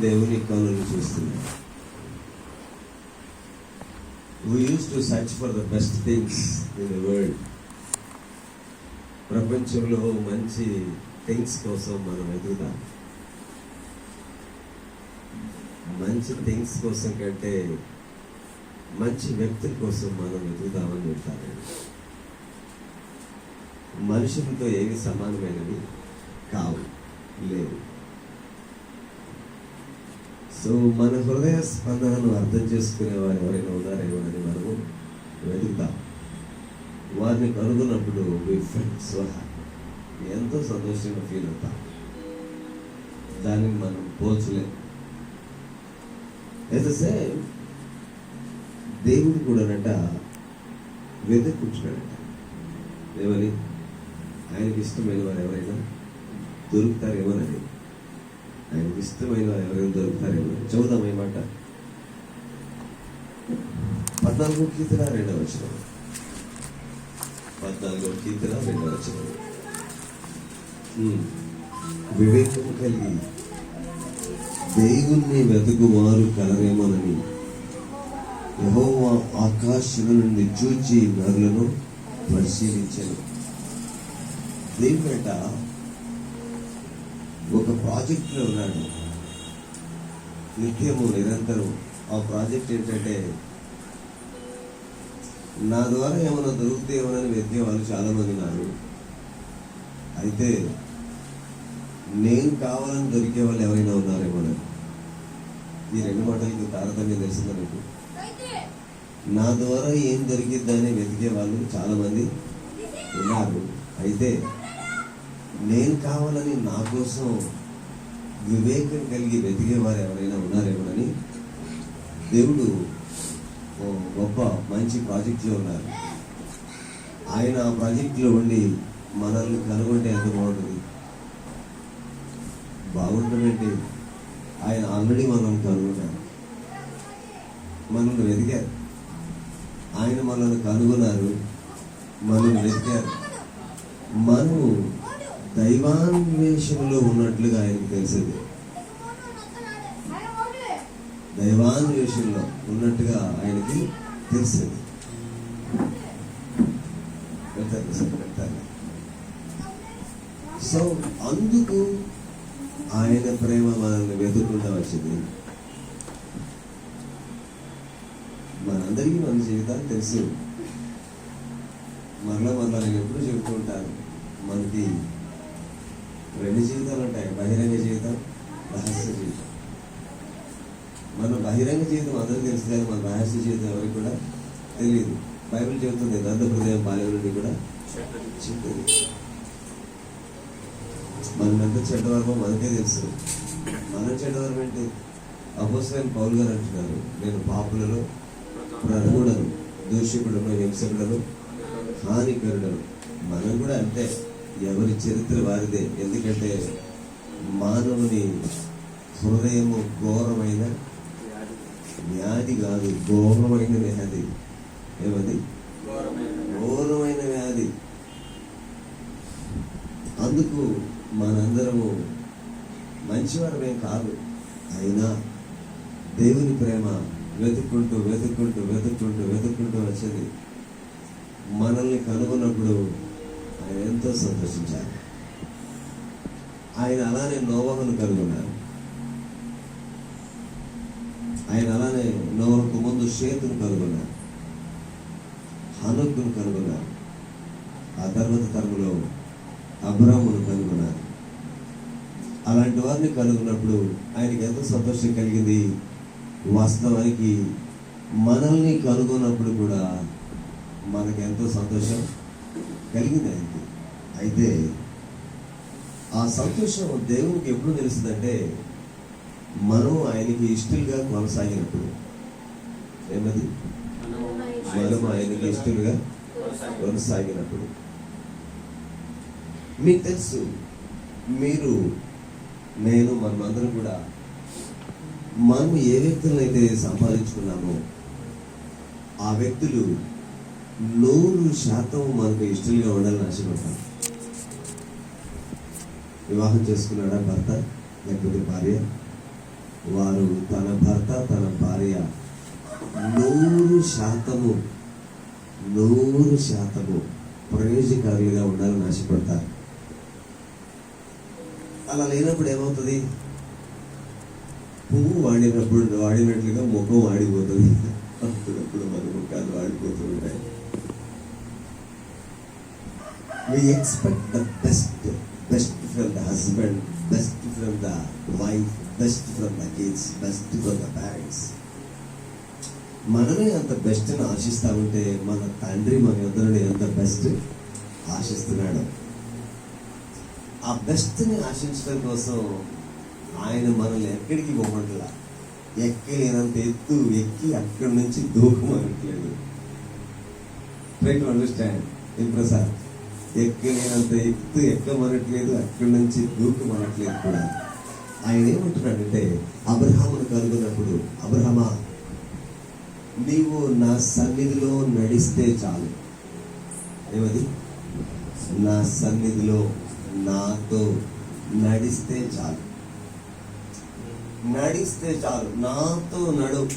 దేవుని కనులు చూస్తున్నాం we use to search for the best things in the world ప్రపంచంలో మంచి థింగ్స్ కోసం మనం ఎదుగుదాం. మంచి థింగ్స్ కోసం కంటే మంచి వ్యక్తుల కోసం మనం ఎదుగుదామని చెప్తారు. మనుషులతో ఏవి సమానమైనవి? కావు. లేవు. సో మన హృదయ స్పందనను అర్థం చేసుకునే వారు ఎవరైనా ఉన్నారేమో అని మనము? వెతుకుతాం వారిని కనుగొన్నప్పుడు ఎంతో సంతోషంగా ఫీల్ అవుతాం. దానిని మనం పోల్చలేం. ఎట్ ద సేమ్ దేవుడు కూడానట వెతుక్కుంటున్నాడట. ఏమని? ఆయనకి ఇష్టమైన వారు ఎవరైనా దొరుకుతారేమోనని ఆయనకి ఇష్టమైన ఎవరైనా దొరుకుతారేమో. చదువుదాం ఏమాట పద్నాలుగు కీర్తన రెండవ వచనం. పద్నాలుగో కీర్తన రెండవ వచనం. వివేకం కలిగి దేవుణ్ణి వెతుకువారు కలరేమోనని యెహోవా ఆకాశం నుండి చూచి నరులను పరిశీలించను. దేవుడట ఒక ప్రాజెక్ట్లో ఉన్నాడు. నిత్యము నిరంతరం ఆ ప్రాజెక్ట్ ఏంటంటే నా ద్వారా ఏమైనా దొరుకుతాయేమోనని వెతికే వాళ్ళు చాలామంది ఉన్నారు. అయితే నేను కావాలని దొరికే వాళ్ళు ఎవరైనా ఉన్నారేమోనని ఈ రెండు మాటలకి తారతమ్యం తెలిసిందా మీకు? నా ద్వారా ఏం దొరికిద్దని వెతికే వాళ్ళు చాలామంది ఉన్నారు. అయితే నేను కావాలని నా కోసం వివేకం కలిగి వెతికే వారు ఎవరైనా ఉన్నారేమోనని దేవుడు ఓ గొప్ప మంచి ప్రాజెక్ట్లో ఉన్నారు. ఆయన ఆ ప్రాజెక్ట్లో ఉండి మనల్ని కనుగొంటే ఎంత బాగుంటుంది? బాగుంటుందంటే ఆయన ఆల్రెడీ మనల్ని కనుగొన్నారు. మనల్ని వెతికారు. ఆయన మనల్ని కనుగొన్నారు. మనల్ని వెతికారు. మనము దైవాన్వేషణలో ఉన్నట్లుగా ఆయనకు తెలిసింది. దైవాన్వేషణలో ఉన్నట్టుగా ఆయనకి తెలిసింది. సో అందుకు ఆయన ప్రేమ మనల్ని వెతుక్కుంటూ వచ్చింది. మనందరికీ మన జీవితాలు తెలుసు. మరలా మరలా నేను ఎప్పుడు చెబుతూ ఉంటాను మనకి రెండు జీవితాలు ఉంటాయి. బహిరంగ జీవితం రహస్య జీవితం. మన బహిరంగ జీవితం అందరికీ తెలుసు కానీ మన రహస్య జీవితం ఎవరికి కూడా తెలియదు. బైబిల్ చెబుతుంది దంత హృదయం బాల్యం కూడా చెప్తుంది. మనం ఎంత మనకే తెలుసు. మన చెడ్డవర్గం ఏంటి? అపోసరైన పౌల్ గారు అంటున్నారు నేను పాపులలో ప్రథముడను దూషకుడను హింసకుడను హానికరుడను. మనం కూడా అంతే. ఎవరి చరిత్ర వారిదే. ఎందుకంటే మానవుని హృదయము ఘోరమైన వ్యాధి కాదు ఘోరమైన వ్యాధి. ఏమది? ఘోరమైన వ్యాధి. అందుకు మనందరము మంచివారమేం కాదు అయినా దేవుని ప్రేమ వెతుక్కుంటూ వెతుక్కుంటూ వెతుక్కుంటూ వెతుక్కుంటూ వచ్చింది. మనల్ని కనుగొన్నప్పుడు ఆయన ఎంతో సంతోషించారు ఆయన అలానే నోవహను కనుగొన్నారు ఆయన అలానే నోవహకు ముందు షేతును కనుగొన్నారు హనుకును కనుగొన్నారు ఆ తర్వాత తరములో అబ్రాహ్మును కనుగొన్నారు అలాంటి వారిని కనుగొన్నప్పుడు ఆయనకి ఎంతో సంతోషం కలిగింది. వాస్తవానికి మనల్ని కనుగొన్నప్పుడు కూడా మనకు ఎంతో సంతోషం కలిగింది ఆయనకి అయితే ఆ సంతోషం దేవునికి ఎప్పుడు తెలుస్తుందంటే మనం ఆయనకి ఇష్టలుగా కొనసాగినప్పుడు. ఏమది? మనం ఆయనకి ఇష్టలుగా కొనసాగినప్పుడు. మీకు తెలుసు మీరు నేను మనమందరం కూడా మనం ఏ వ్యక్తులను అయితే సంపాదించుకున్నామో ఆ వ్యక్తులు నూరు శాతం మనకు ఇష్టలుగా ఉండాలని ఆశపడతాను వివాహం చేసుకున్నాడా భర్త లేకపోతే భార్య? వారు తన భర్త తన భార్య. నూరు శాతము నూరు శాతము ప్రయోజకారులుగా ఉండాలని ఆశపడతారు. అలా లేనప్పుడు ఏమవుతుంది? పువ్వు వాడినప్పుడు వాడినట్లుగా ముఖం వాడిపోతుంది అప్పుడప్పుడు మన ముఖాలు వాడిపోతుంది ఉంటాయి we expect the best, best from the husband, best from the wife, best from the kids, best from the parents. మనమే అంత బెస్ట్ అని ఉంటే మన తండ్రి మన ఇద్దరిని ఎంత బెస్ట్ ఆశిస్తున్నాడు. ఆ బెస్ట్ని ఆశించడం కోసం ఆయన మనల్ని ఎక్కడికి పోమంటలా? ఎక్కలేనంత ఎత్తు ఎక్కి అక్కడి నుంచి దూకమనట్లేదు ట్రై టు అండర్స్టాండ్ ఏం ప్రసాద్? ఎక్కలేనంత ఎత్తు ఎక్కమనట్లేదు అక్కడి నుంచి దూకమనట్లేదు కూడా. ఆయన ఏమంటున్నాడంటే అబ్రహామును కనుగొన్నప్పుడు అబ్రహమా నీవు నా సన్నిధిలో నడిస్తే చాలు. ఏమది? నా సన్నిధిలో నాతో నడిస్తే చాలు. నడిస్తే చాలు. నాతో నడు.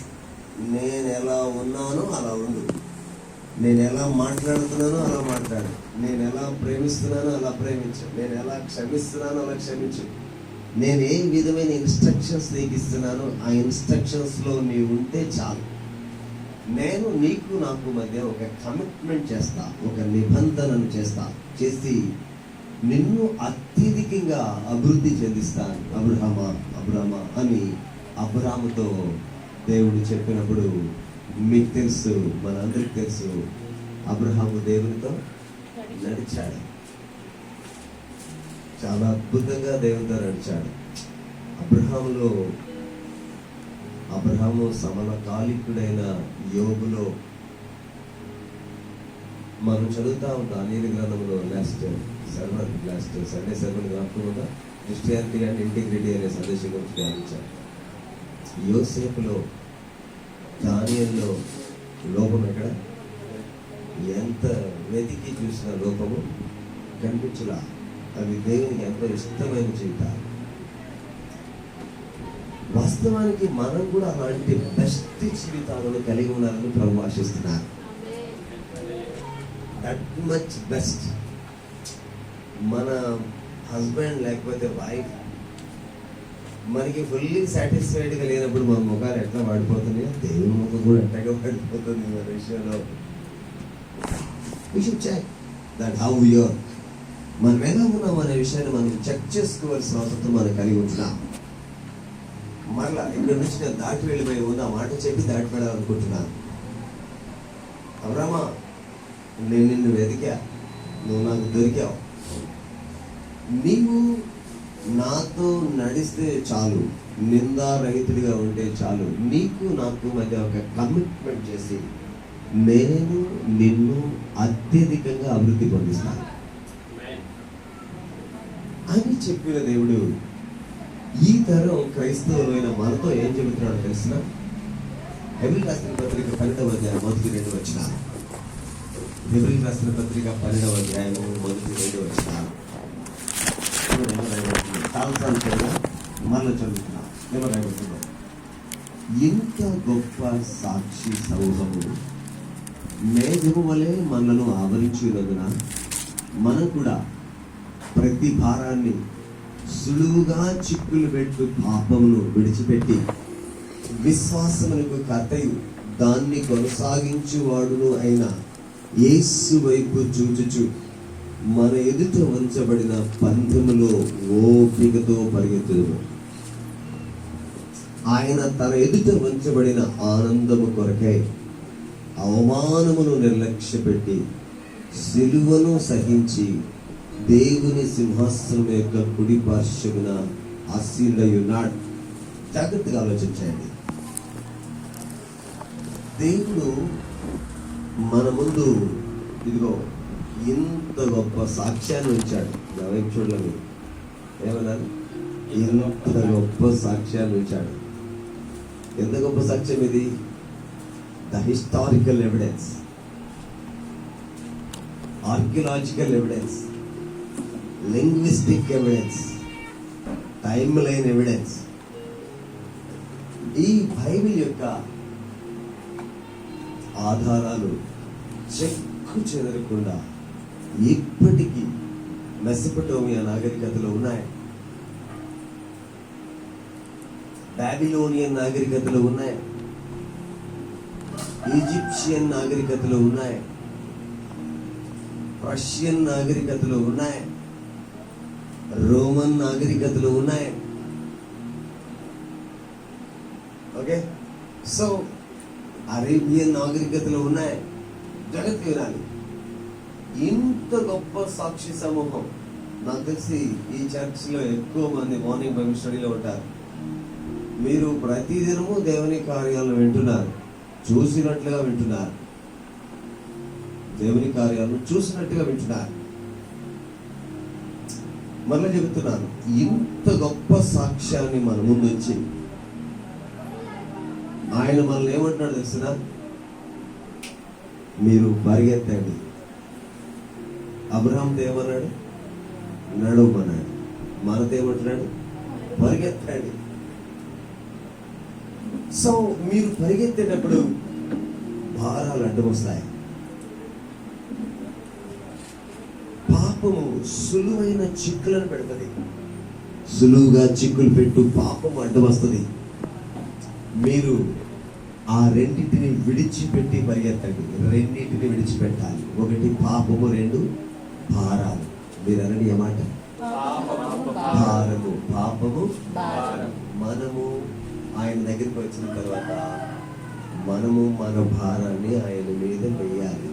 నేను ఎలా ఉన్నానో అలా ఉండు. నేను ఎలా మాట్లాడుతున్నానో అలా మాట్లాడు. నేను ఎలా ప్రేమిస్తున్నానో అలా ప్రేమించు. నేను ఎలా క్షమిస్తున్నానో అలా క్షమించు. నేను ఏ విధమైన ఇన్స్ట్రక్షన్స్ నీకు ఇస్తున్నానో ఆ ఇన్స్ట్రక్షన్స్లో నీవు ఉంటే చాలు. నేను నీకు నాకు మధ్య ఒక కమిట్మెంట్ చేస్తా ఒక నిబంధనను చేస్తా చేసి నిన్ను అత్యధికంగా అభివృద్ధి చెందిస్తాను. అబ్రహమా అబ్రహమా అని అబ్రాముతో దేవుడు చెప్పినప్పుడు మీకు తెలుసు మనందరికి తెలుసు అబ్రహాము దేవునితో నడిచాడు. చాలా అద్భుతంగా దేవునితో నడిచాడు. అబ్రహాములో అబ్రహాము సమలకాలికుడైన యోగులో మనం చదువుతా ఉంటాం. నీలి గ్రంథంలో last sermon last Sunday sermon కాకుండా క్రిస్టియానిటీ అండ్ ఇంటిగ్రిటీ అనే సందేశం గురించి ధ్యానించాం. యోసేపులో దానియల్లో లోపం ఎక్కడ? ఎంత వెతికి చూసిన లోపము కనిపించలా. అవి దేవునికి ఎంతో ఇష్టమైన జీవితాలు. వాస్తవానికి మనం కూడా అలాంటి బెస్ట్ జీవితాలను కలిగి ఉండాలని ప్రభు ఆశిస్తున్నారు. దట్ మచ్ బెస్ట్ మన హస్బెండ్ లేకపోతే వైఫ్ మనకి ఫుల్లీ సాటిస్ఫైడ్గా లేనప్పుడు మన ముఖాలు ఎట్లా వాడిపోతున్నాయో దేవుని ముఖం కూడా ఎట్లాగా వాడిపోతుంది మన విషయంలో. We should check that how your మనం ఎలా ఉన్నాం అనే విషయాన్ని మనం చెక్ చేసుకోవాల్సిన అవసరం మనం కలిగి ఉంటున్నాం. మరలా ఇక్కడ నుంచి నేను దాటి వెళ్ళిపోయి ఉన్న మాట చెప్పి దాటి వెళ్ళాలనుకుంటున్నాను అవరామా నేను నిన్ను వెతికా నువ్వు నాకు దొరికావు. నీవు నాతో నడిస్తే చాలు నిందారహితుడిగా ఉంటే చాలు. నీకు నాకు మధ్య ఒక కమిట్మెంట్ చేసి నేను నిన్ను అత్యధికంగా అభివృద్ధి పొందిస్తాను. అని చెప్పిన దేవుడు ఈ తరం క్రైస్తవులైన మనతో ఏం చెబుతున్నాడో తెలిసిన? హెబ్రిల్ రాసిన పత్రిక పన్నెండవ అధ్యాయం మొదటి రెండు వచ్చిన హెబ్రిల్ రాసిన పత్రిక పన్నెండవ అధ్యాయం మొదటి రెండు వచ్చిన చాలాసార్లు చదివా మళ్ళీ చదువుతున్నా. ఇంత గొప్ప సాక్షి సమూహము మేఘము వలె మనలను ఆవరించి ఉన్నందున మనం కూడా ప్రతి భారాన్ని సులువుగా చిక్కులు పెట్టు పాపమును విడిచిపెట్టి విశ్వాసములకు కథయు దాన్ని కొనసాగించువాడును అయిన యేసు వైపు చూచుచు మన ఎదుట ఉంచబడిన పందెములో ఓపికతో పరిగెత్తుము ఆయన తన ఎదుట ఉంచబడిన ఆనందము కొరకై అవమానమును నిర్లక్ష్యపెట్టి సిలువను సహించి దేవుని సింహాసనం యొక్క కుడి పార్శ్వమున ఆశీర్డయున్నాడు జాగ్రత్తగా ఆలోచించండి దేవుడు మన ముందు ఇదిగో ఇంత గొప్ప సాక్ష్యాన్ని ఉంచాడు. నా వైపు చూడలేదు. ఏమన్నారు ఇంత గొప్ప సాక్ష్యాన్ని ఉంచాడు. ఎంత గొప్ప సాక్ష్యం ఇది? The historical evidence archaeological evidence linguistic evidence time line evidence ఈ బైబిల్ యొక్క ఆధారాలు చెక్కు చెదరకుండా ఇప్పటికీ మెసపటోమియా నాగరికతలో ఉన్నాయి. బాబిలోనియన్ నాగరికతలో ఉన్నాయి. ఈజిప్షియన్ నాగరికతలో ఉన్నాయి. రష్యన్ నాగరికతలో ఉన్నాయి. రోమన్ నాగరికతలు ఉన్నాయి. ఓకే? సో అరేబియన్ నాగరికతలు ఉన్నాయి. జగత్ వినాలి. ఇంత గొప్ప సాక్షి సమూహం నాకు తెలిసి ఈ చర్చ్లో ఎక్కువ మంది మార్నింగ్ బైబిల్ స్టడీలో ఉంటారు. మీరు ప్రతిదినము దేవుని కార్యాలను వింటున్నారు. చూసినట్లుగా వింటున్నారు. దేవుని కార్యాలను చూసినట్టుగా వింటున్నారు. మళ్ళీ చెబుతున్నాను ఇంత గొప్ప సాక్ష్యాన్ని మన ముందు వచ్చి ఆయన మనల్ని ఏమంటున్నాడు తెలిసిన మీరు పరిగెత్తండి. అబ్రహాం ఏమన్నాడు? నడవమన్నాడు మనతో ఏమంటున్నాడు? పరిగెత్తండి. సో మీరు పరిగెత్తేటప్పుడు భారాలు అడ్డం వస్తాయి పాపము సులువైన చిక్కులను పెడుతుంది. సులువుగా చిక్కులు పెట్టు పాపం అడ్డం వస్తుంది మీరు ఆ రెండింటిని విడిచిపెట్టి పరిగెత్తండి. రెండింటిని విడిచిపెట్టాలి. ఒకటి పాపము రెండు భారాలు. మీరు అనండి ఏమాట భారము పాపము మనము ఆయన దగ్గరికి వచ్చిన తర్వాత మనము మన భారాన్ని ఆయన మీద వేయాలి.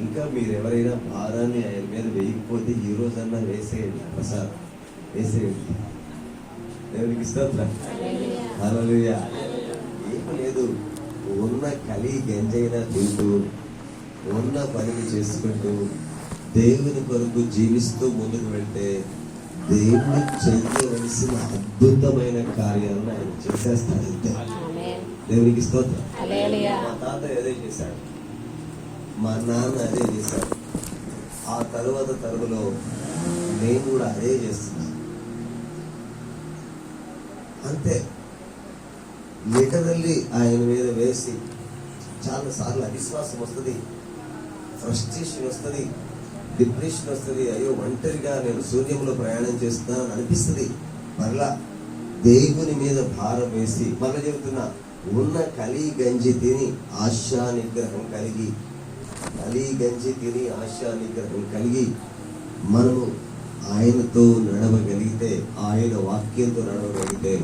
ఇంకా మీరు ఎవరైనా భారాన్ని ఆయన మీద వేయకపోతే ఈ రోజన్నా వేసేయండి ప్రసాద్. వేసేయండి. దేవునికి స్తోత్రం. ఏం లేదు. ఉన్న కలి గంజైనా తింటూ ఉన్న పనిని చేసుకుంటూ దేవుని కొరకు జీవిస్తూ ముందుకు వెళ్తే దేవుడు చెయ్యవలసిన అద్భుతమైన కార్యాలను ఆయన చేసేస్తాడు అంతే. దేవునికి స్తోత్రం. మా తాత అదే చేశాడు. మా నాన్న అదే చేశాడు. ఆ తరువాత తరములో నేను కూడా అదే చేస్తున్నాను. అంతే. లిటరల్లీ ఆయన మీద వేసి చాలా సార్లు అవిశ్వాసం వస్తుంది. ఫ్రస్ట్రేషన్ వస్తుంది డిప్రెషన్ వస్తుంది అయ్యో ఒంటరిగా నేను శూన్యంలో ప్రయాణం చేస్తున్నాను అనిపిస్తుంది. మరలా దేవుని మీద భారం వేసి మళ్ళీ చెబుతున్నా ఉన్న కలి గంజి తిని ఆశా నిగ్రహం కలిగి కలి గంజి తిని ఆశా నిగ్రహం కలిగి మనము ఆయనతో నడవగలిగితే ఆయన వాక్యంతో నడవగలిగితే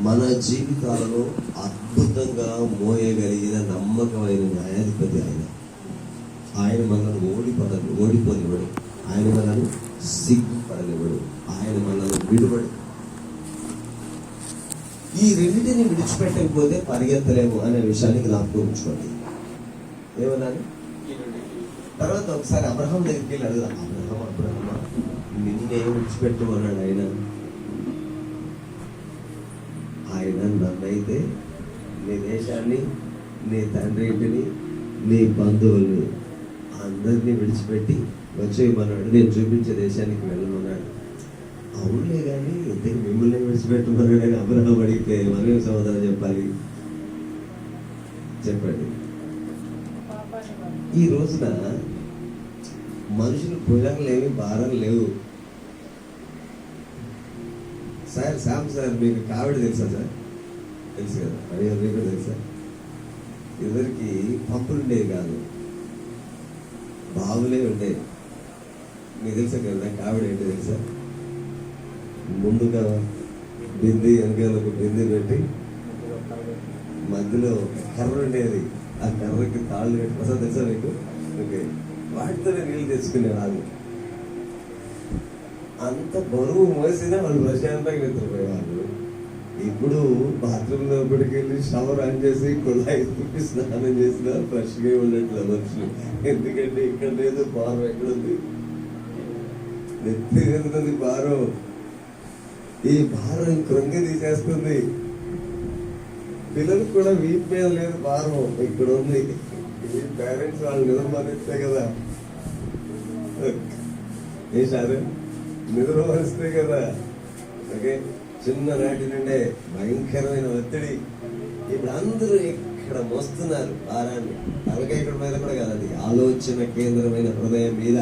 మన జీవితాలను అద్భుతంగా మోయగలిగిన నమ్మకమైన న్యాయాధిపతి ఆయన. ఆయన మనల్ని ఓడిపడదు ఓడిపోనివ్వడు. ఆయన మనల్ని సిగ్గుపడనివ్వడు. ఆయన మనల్ని విడువడు. ఈ రెండింటిని విడిచిపెట్టకపోతే పరిగెత్తలేము అనే విషయాన్ని జ్ఞాపకం ఉంచుకోండి. ఏమన్నాను తర్వాత ఒకసారి అబ్రహం దగ్గరికి వెళ్ళి అడుగుదాం. అబ్రహం అబ్రహమ? నిన్నే విడిచిపెట్టమన్నాడు ఆయన. ఆయన నన్నైతే నీ దేశాన్ని నీ తండ్రి ఇంటిని నీ బంధువుల్ని అందరినీ విడిచిపెట్టి వచ్చేయమన్నాడు నేను చూపించే దేశానికి వెళ్ళమన్నాడు. అవునులే కానీ ఇంతకు మిమ్మల్ని విడిచిపెట్టమన్నాడు కానీ అబ్రహం అడిగితే మనమే సమాధానం చెప్పాలి? చెప్పండి. ఈ రోజున మనుషులు భుజాలు లేవి భారం లేవు. సార్ శామ్ సార్ మీకు కావిడ తెలుసా సార్? తెలుసు కదా అడిగారు మీకు తెలుసా? ఇద్దరికి పంపులు ఉండేవి కాదు. బావులే ఉండేవి మీకు తెలుసా కదా కావిడ ఏంటో తెలుసా? ముందుగా బింది వెనకాల ఒక బింది పెట్టి మధ్యలో కర్ర ఉండేది. ఆ కర్రకి తాళ్ళు పెట్టి ప్రసాద్ తెలుసా మీకు? ఓకే. వాటితోనే నీళ్ళు తెచ్చుకునే వాళ్ళు అంత బరువు మోసినా వాళ్ళు ప్రశాంతంగా నిద్రపోయేవాళ్ళు. ఇప్పుడు బాత్రూమ్ లోపలికి వెళ్ళి షవర్ ఆన్ చేసి కుళాయి తిప్పి స్నానం చేసినా ఫ్రెష్గా ఉండట్లే మనుషులు. ఎందుకంటే ఇక్కడ లేదు భారం ఎక్కడుంది నెత్తి మీద భారం ఈ భారం కృంగి తీసేస్తుంది. పిల్లలకు కూడా వీప్ మీద లేదు భారం ఇక్కడ ఉంది. ఈ పేరెంట్స్ వాళ్ళు నిద్రమనిస్తే కదా. ఏ సార్? నిద్రమనిస్తే కదా. ఓకే? చిన్ననాటి నుండే భయంకరమైన ఒత్తిడి. ఇప్పుడు అందరూ ఇక్కడ మోస్తున్నారు భారాన్ని. తలకాయ మీద కూడా కాదండి ఆలోచన కేంద్రమైన హృదయం మీద.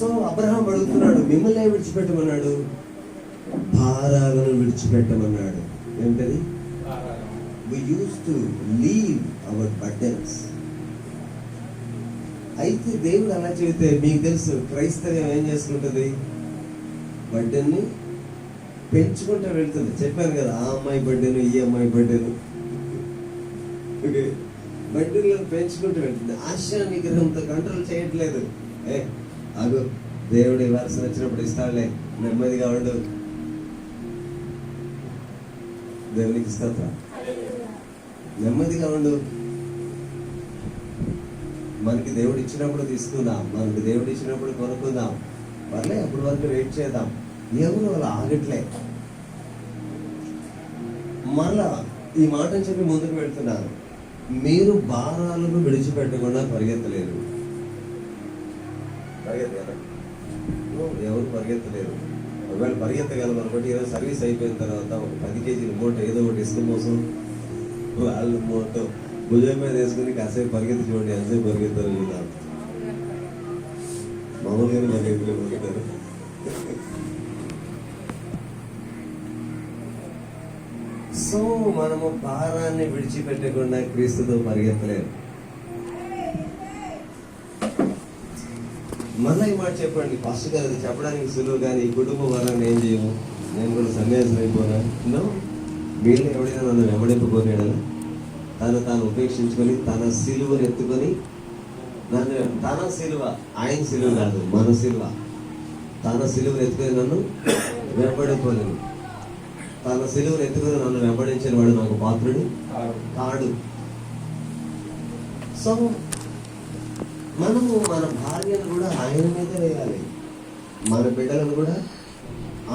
సో అబ్రహాం అడుగుతున్నాడు మిమ్మల్ని విడిచిపెట్టమన్నాడు? భారాలను విడిచిపెట్టమన్నాడు. ఏమిటది? we used to leave our burdens అయితే దేవుడు అలా చెబితే మీకు తెలుసు క్రైస్తవ్యం ఏం చేసుకుంటుంది? బడ్డెన్ని పెంచుకుంటూ వెళ్తుంది. చెప్పాను కదా ఆ అమ్మాయి బడ్డెను ఈ అమ్మాయి బడ్డెను ఓకే బడ్డెలను పెంచుకుంటూ వెళ్తుంది. ఆశా నిగ్రహంతో కంట్రోల్ చేయట్లేదు. ఏ అగు దేవుడు ఇవ్వాల్సిన వచ్చినప్పుడు ఇస్తాడులే నెమ్మదిగా ఉండు. దేవునికి స్తోత్రం. నెమ్మదిగా ఉండు. మనకి దేవుడు ఇచ్చినప్పుడు తీసుకుందాం మనకి దేవుడు ఇచ్చినప్పుడు కొనుక్కుందాం. పర్లే అప్పటి వరకు వెయిట్ చేద్దాం. ఎవరు అలా ఆగట్లే? మళ్ళా ఈ మాటను చెప్పి ముందుకు వెళ్తున్నాను మీరు భారాలను విడిచిపెట్టకుండా పరిగెత్తలేరు. పరిగెత్తగలరు ఎవరు పరిగెత్తలేరు. ఒకవేళ పరిగెత్తగలం అనుకోండి ఈరోజు సర్వీస్ అయిపోయిన తర్వాత ఒక పది కేజీల మూట ఏదో ఒకటి ఇసుక మోసం వాళ్ళు మూట. భుజం మీద వేసుకుని కాసేపు పరిగెత్తి చూడండి ఎంతసేపు పరిగెత్తారు చూద్దాం. మామూలుగానే పరిగెత్తులే పరిగెత్తారు. సో మనము భారాన్ని విడిచిపెట్టకుండా క్రీస్తుతో పరిగెత్తలేరు మళ్ళీ మాట చెప్పండి. ఫస్ట్ గారు చెప్పడానికి సులువు కానీ ఈ కుటుంబ వరాన్ని ఏం చేయము? నేను కూడా సన్యాసం అయిపోనా? నో వీళ్ళు ఎవడైనా నన్ను వెంబడింపుకోలేడు తను తాను ఉపేక్షించుకొని తన సిలువను ఎత్తుకొని నన్ను తన సిలువ ఆయన సిలువ కాదు మన సిలువ. తన సిలువను ఎత్తుకొని నన్ను వెంబడింపలేను తన సిలువను ఎత్తుకొని నన్ను వెంబడించిన వాడు నాకు పాత్రుడు కాడు సో మనము మన భార్యను కూడా ఆయన మీదే వేయాలి. మన బిడ్డలను కూడా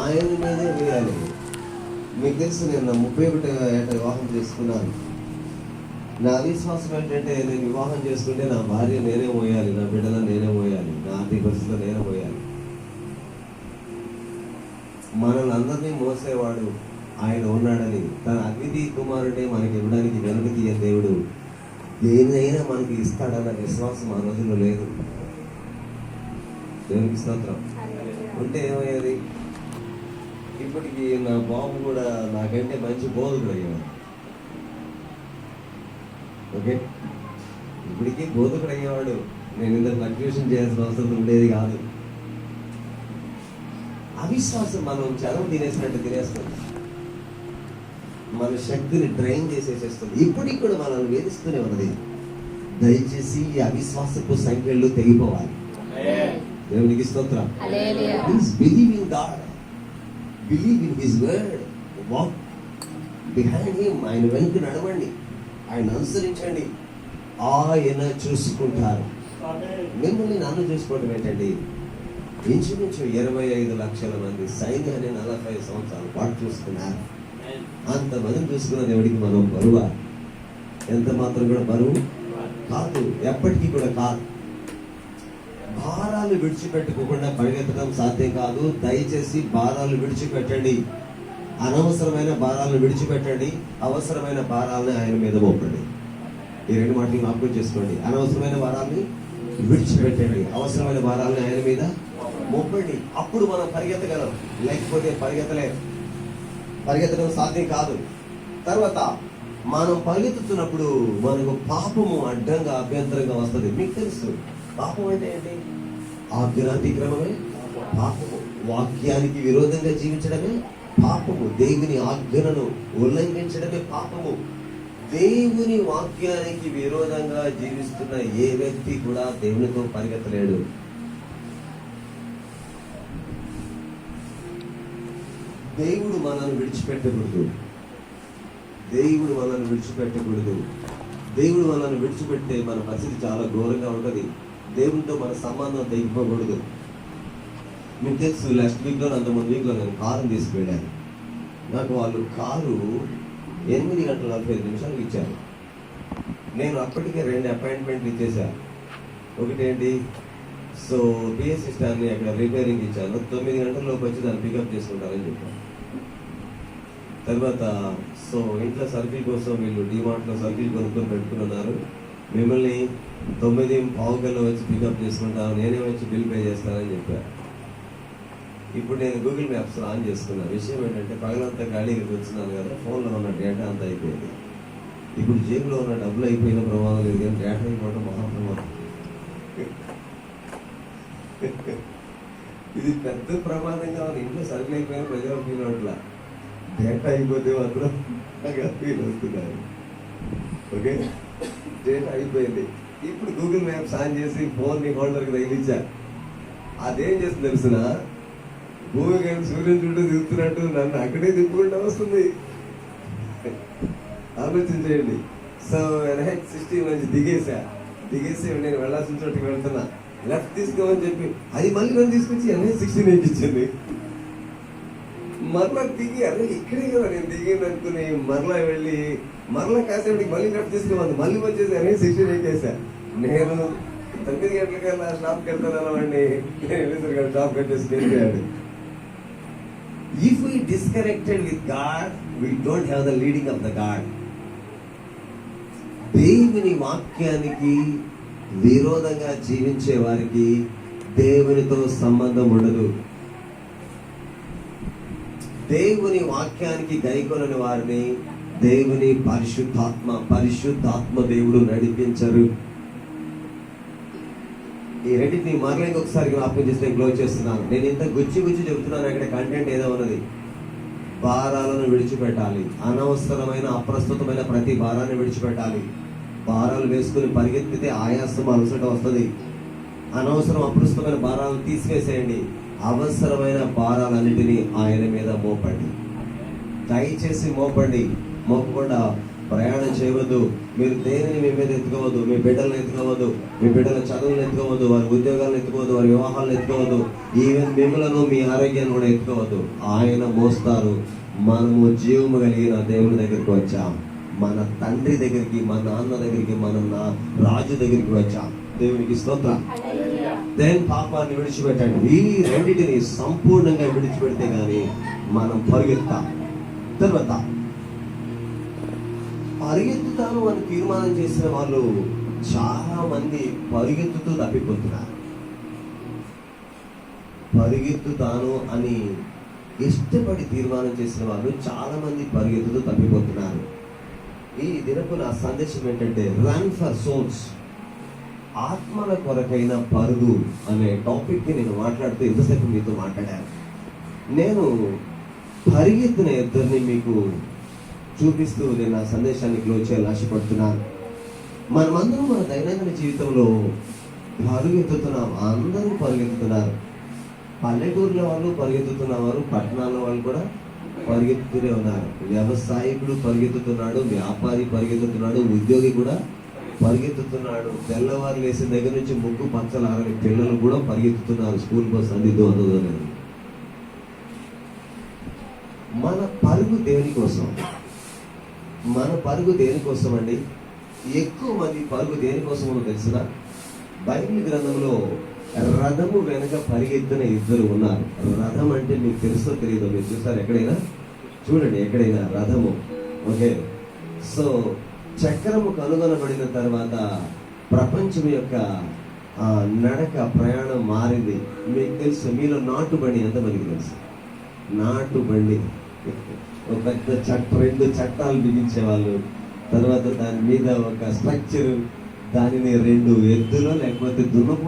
ఆయన మీదే వేయాలి. మీకు తెలుసు నేను ముప్పై ఒకటి ఏట వివాహం చేసుకున్నాను. నా అవిశ్వాసం ఏంటంటే నేను వివాహం చేసుకుంటే నా భార్య నేనే మోయాలి నా బిడ్డలను నేనే మోయాలి నా ఆర్థిక పరిస్థితుల్లో నేనే మోయాలి. మనల్ని అందరినీ మోసేవాడు ఆయన ఉన్నాడని తన అతిథి కుమారుడే మనకి ఇవ్వడానికి వెనుక తీయ దేవుడు దేనినైనా మనకి ఇస్తాడన్న విశ్వాసం ఆ రోజుల్లో లేదు. దేవునికి స్తోత్రం. ఉంటే ఏమయ్యేది? ఇప్పటికి నా బాబు కూడా నాకంటే మంచి బోధకుడు అయ్యేవాడు. ఓకే? ఇప్పటికీ బోధకుడు అయ్యేవాడు. నేను ఇంత కన్ఫ్యూషన్ చేయాల్సిన అవసరం ఉండేది కాదు. అవిశ్వాసం మనం చదవ తినేసినట్టు తినేస్తుంది మన శక్తిని డ్రైన్ చేసేసేస్తుంది. ఇప్పటికి కూడా మనల్ని వేధిస్తూనే ఉన్నది. దయచేసి ఈ అవిశ్వాసపు సంఖ్యలు తెగిపోవాలి. దేవునికి స్తోత్రం. Hallelujah. Please believe in God believe in his word walk behind him ఆయన వెనుక నడవండి. ఆయన అనుసరించండి. ఆయన చూసుకుంటారు. మిమ్మల్ని నన్ను చూసుకోవడం ఏంటండి? ఇంచుమించు ఇరవై ఐదు లక్షల మంది సైన్యాన్ని నలభై సంవత్సరాల పాటు చూసుకున్నారు. అంతమందిని చూసుకున్న దేవుడికి మనం బరువ? ఎంత మాత్రం కూడా బరువు? కాదు ఎప్పటికీ కూడా కాదు. భారాలు విడిచిపెట్టుకోకుండా పరిగెత్తడం సాధ్యం కాదు. దయచేసి భారాలు విడిచిపెట్టండి. అనవసరమైన భారాలను విడిచిపెట్టండి. అవసరమైన భారాలను ఆయన మీద మోపండి. ఈ రెండు మాటలు జ్ఞాపకం చేసుకోండి. అనవసరమైన భారాన్ని విడిచిపెట్టండి. అవసరమైన భారాలను ఆయన మీద మోపండి. అప్పుడు మనం పరిగెత్తగలం. లేకపోతే పరిగెత్తలే. పరిగెత్తడం సాధ్యం కాదు. తర్వాత మనం పరిగెత్తుతున్నప్పుడు మనకు పాపము అడ్డంగా అభ్యంతరంగా వస్తుంది. మీకు తెలుసు. పాపం అంటే ఏంటి? ఆజ్ఞాతిక్రమమే పాపము వాక్యానికి విరోధంగా జీవించడమే. పాపము దేవుని ఆజ్ఞలను ఉల్లంఘించడమే పాపము. దేవుని వాక్యానికి విరోధంగా జీవిస్తున్న ఏ వ్యక్తి కూడా దేవునితో పరిగెత్తలేడు. దేవుడు మనల్ని విడిచిపెట్టకూడదు. దేవుడు మనల్ని విడిచిపెట్టకూడదు. దేవుడు మనల్ని విడిచిపెట్టే మన పరిస్థితి చాలా ఘోరంగా ఉంటుంది. దేవునితో మన సంబంధం తెగిపోకూడదు. మీకు తెలుసు లాస్ట్ వీక్లో అంతమంది వీక్లో నేను కారు తీసుకువెళ్ళాను. నాకు వాళ్ళు కారు ఎనిమిది గంటల నలభై ఐదు నిమిషాలకు ఇచ్చారు. నేను అప్పటికే రెండు అపాయింట్మెంట్లు ఇచ్చేసాను ఒకటేంటి? సో పిఎస్సి స్టాండ్ని అక్కడ రిపేరింగ్ ఇచ్చాను. తొమ్మిది గంటల్లోకి వచ్చి దాన్ని పికప్ చేసుకుంటారని చెప్పాను తర్వాత సో ఇంట్లో సర్కిల్ కోసం వీళ్ళు డిమార్ట్లో సర్కిల్ కొనుక్కొని పెట్టుకున్నారు. మిమ్మల్ని తొమ్మిది పావుకల్లో వచ్చి పికప్ చేసుకుంటాను. నేనే వచ్చి బిల్ పే చేస్తానని చెప్పారు. ఇప్పుడు నేను గూగుల్ మ్యాప్స్ ఆన్ చేసుకున్నా విషయం ఏంటంటే పగలంతా ఖాళీగా కూర్చున్నాను కదా ఫోన్లో ఉన్న డేటా అంతా అయిపోయింది. ఇప్పుడు జేబులో ఉన్న డబ్బులు అయిపోయిన ప్రమాదం లేదు కానీ డేటా అయిపోవడం మహాప్రమాదం. ఇది పెద్ద ప్రమాదంగా ఉంది ఇంట్లో సరుకులు అయిపోయిన ప్రజలు ఫీల్ అవట్లా డేటా అయిపోతే మాత్రం ఫీల్ అవుతున్నారు. ఓకే? డేటా అయిపోయింది. ఇప్పుడు గూగుల్ మ్యాప్స్ ఆన్ చేసి ఫోన్ని హోల్డర్కి తగిలించా. అదేం చేస్తుంది తెలుసునా? భూమి కానీ సూర్యుని చుట్టూ తిరుగుతున్నట్టు నన్ను అక్కడే తిప్పుకుంటూ వస్తుంది. ఆలోచించేయండి. సో ఎన్హెచ్ సిక్స్టీ నుంచి దిగేసా. దిగేసి నేను వెళ్ళాల్సిన చోటుకి వెళ్తున్నా. లెఫ్ట్ తీసుకోమని చెప్పి అది మళ్ళీ నన్ను తీసుకొచ్చి ఎన్హెచ్ సిక్స్టీన్ ఇచ్చింది. మరలా దిగి అరే ఇక్కడే కదా నేను దిగింది అనుకుని మరలా వెళ్ళి మరలా కాసేపటికి మళ్ళీ లెఫ్ట్ తీసుకోమంది. మళ్ళీ వచ్చేసి ఎన్హెచ్ సిక్స్టీన్ ఎక్కేసా నేను తొమ్మిది గంటలకల్లా షాప్కి వెళ్తాను వాడిని నేను వెళ్ళేసరికి షాప్ కట్టేసి వెళ్ళాడు if we disconnected with God we don't have the leading of the God దేవుని వాక్యానికి విరోధంగా జీవించే వారికి దేవునితో సంబంధం ఉండదు. దేవుని వాక్యానికి గైకొనని వారిని దేవుని పరిశుద్ధాత్మ పరిశుద్ధాత్మ దేవుడు నడిపించరు. ఈ రెండింటిని మరలా ఇంకొకసారి జ్ఞాపకం చేస్తే క్లోజ్ చేస్తున్నాను. నేను ఇంత గుచ్చి గుచ్చి చెబుతున్నాను అక్కడ కంటెంట్ ఏదో ఉన్నది. భారాలను విడిచిపెట్టాలి. అనవసరమైన అప్రస్తుతమైన ప్రతి భారాన్ని విడిచిపెట్టాలి. భారాలు వేసుకుని పరిగెత్తితే ఆయాసం అలసట వస్తుంది. అనవసరం అప్రస్తుతమైన భారాలను తీసివేసేయండి. అవసరమైన భారాలన్నింటినీ ఆయన మీద మోపండి. దయచేసి మోపండి. మోపకుండా ప్రయాణం చేయవద్దు. మీరు దేనిని మీ మీద ఎత్తుకోవద్దు మీ బిడ్డలను ఎత్తుకోవద్దు మీ బిడ్డల చదువులను ఎత్తుకోవద్దు వారి ఉద్యోగాలను ఎత్తుకోవద్దు వారి వివాహాలను ఎత్తుకోవద్దు. ఈవెన్ మిమ్మలను మీ ఆరోగ్యాన్ని కూడా ఎత్తుకోవద్దు. ఆయన మోస్తారు. మనము జీవము కలిగిన దేవుని దగ్గరికి వచ్చాం. మన తండ్రి దగ్గరికి మన నాన్న దగ్గరికి మన నా రాజు దగ్గరికి వచ్చాం. దేవునికి స్తోత్ర. దేని పాపాన్ని విడిచిపెట్టండి. ఈ రెండింటిని సంపూర్ణంగా విడిచిపెడితే కానీ మనం పరిగెత్తాం. తర్వాత పరిగెత్తుతాను అని తీర్మానం చేసిన వాళ్ళు చాలా మంది పరిగెత్తుతూ తప్పిపోతున్నారు. పరిగెత్తుతాను అని ఇష్టపడి తీర్మానం చేసిన వాళ్ళు చాలా మంది పరిగెత్తుతూ తప్పిపోతున్నారు. ఈ దినపు నా సందేశం ఏంటంటే రన్ ఫర్ సోల్స్ ఆత్మల కొరకైన పరుగు అనే టాపిక్ని నేను మాట్లాడుతూ ఇంతసేపు మీతో మాట్లాడాను. నేను పరిగెత్తిన ఇద్దరిని మీకు చూపిస్తూ నేను నా సందేశాన్ని క్లోజ్ చేయాలని ఆశపడుతున్నాను. మనమందరం మన దైనందిన జీవితంలో పరుగెత్తుతున్నాం. అందరూ పరుగెత్తుతున్నారు. పల్లెటూరుల వాళ్ళు పరిగెత్తుతున్నవారు పట్టణాల వాళ్ళు కూడా పరిగెత్తుతూనే ఉన్నారు. వ్యవసాయకుడు పరిగెత్తుతున్నాడు వ్యాపారి పరిగెత్తుతున్నాడు ఉద్యోగి కూడా పరిగెత్తుతున్నాడు. తెల్లవారు లేసిన దగ్గర నుంచి ముగ్గు పచ్చల అరవై పిల్లలు కూడా పరిగెత్తుతున్నారు స్కూల్ బస్ అందిద్దు అందదు మన పరుగు దేనికోసం? మన పరుగు దేనికోసం అండి ఎక్కువ మంది పరుగు దేనికోసమో తెలిసిన? బైబిల్ గ్రంథంలో రథము వెనక పరిగెత్తిన ఇద్దరు ఉన్నారు. రథం అంటే మీకు తెలుసో తెలియదో మీరు చూసారు ఎక్కడైనా? చూడండి ఎక్కడైనా రథము. ఓకే. సో చక్రము కనుగొనబడిన తర్వాత ప్రపంచం యొక్క నడక ప్రయాణం మారింది. మీకు తెలుసు మీలో నాటుబండి ఎంతమందికి తెలుసు? నాటుబండి. ఒక పెద్ద చట్ట రెండు చట్టాలు బిగించేవాళ్ళు. తర్వాత దాని మీద ఒక స్ట్రక్చర్ దానిని రెండు ఎద్దులో లేకపోతే దున్నపో